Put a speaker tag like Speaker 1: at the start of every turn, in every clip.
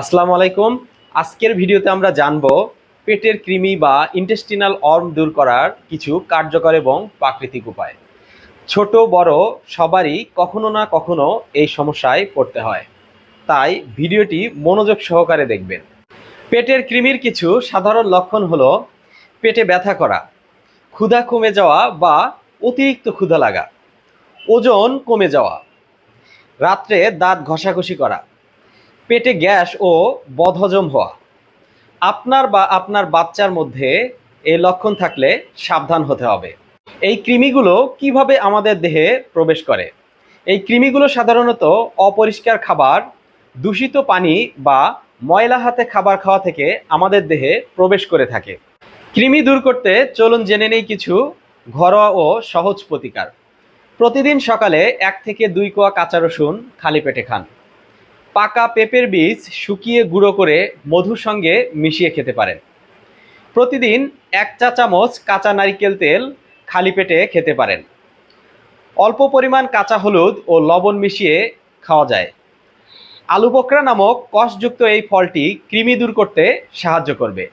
Speaker 1: আসসালামু আলাইকুম। আজকের ভিডিওতে আমরা জানব পেটের কৃমি বা ইন্টেস্টিনাল অর্ম দূর করার কিছু কার্যকর এবং প্রাকৃতিক উপায়। ছোট, বড় সবারই কখনো না কখনো এই সমস্যায় পড়তে হয়। তাই ভিডিওটি মনোযোগ সহকারে দেখবেন। পেটের কৃমির কিছু সাধারণ লক্ষণ হলো পেটে ব্যথা করা, ক্ষুধা কমে যাওয়া বা অতিরিক্ত ক্ষুধা লাগা, ওজন কমে যাওয়া, রাত্রে দাঁত ঘষাঘষি করা পেটে গ্যাস ও বদহজম হওয়া। আপনার বা আপনার বাচ্চার মধ্যে এই লক্ষণ থাকলে সাবধান হতে হবে। এই কৃমিগুলো কীভাবে আমাদের দেহে প্রবেশ করে? এই কৃমিগুলো সাধারণত অপরিষ্কার খাবার, দূষিত পানি বা ময়লা হাতে খাবার খাওয়া থেকে আমাদের দেহে প্রবেশ করে থাকে। কৃমি দূর করতে চলুন জেনে নেই কিছু ঘরোয়া ও সহজ প্রতিকার। প্রতিদিন সকালে এক থেকে দুই কোয়া কাঁচা রসুন খালি পেটে খান। পাকা পেঁপের বীজ শুকিয়ে গুঁড়ো করে মধুর সঙ্গে মিশিয়ে খেতে পারেন। প্রতিদিন এক চা চামচ কাঁচা নারিকেল তেল খালি পেটে খেতে পারেন। অল্প পরিমাণ কাঁচা হলুদ ও লবণ মিশিয়ে খাওয়া যায়। আলু বকরা নামক কষযুক্ত এই ফলটি কৃমি দূর করতে সাহায্য করবে।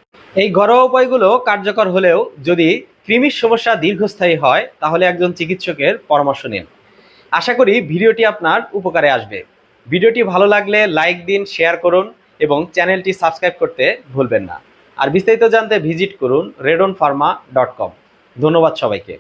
Speaker 1: এই ঘরোয়া উপায়গুলো কার্যকর হলেও যদি কৃমির সমস্যা দীর্ঘস্থায়ী হয়, তাহলে একজন চিকিৎসকের পরামর্শ নিন। আশা করি ভিডিওটি আপনার উপকারে আসবে। ভিডিওটি ভালো লাগলে লাইক দিন, শেয়ার করুন এবং চ্যানেলটি সাবস্ক্রাইব করতে ভুলবেন না। আর বিস্তারিত জানতে ভিজিট করুন রেডন ফার্মা ডট কম ধন্যবাদ সবাইকে।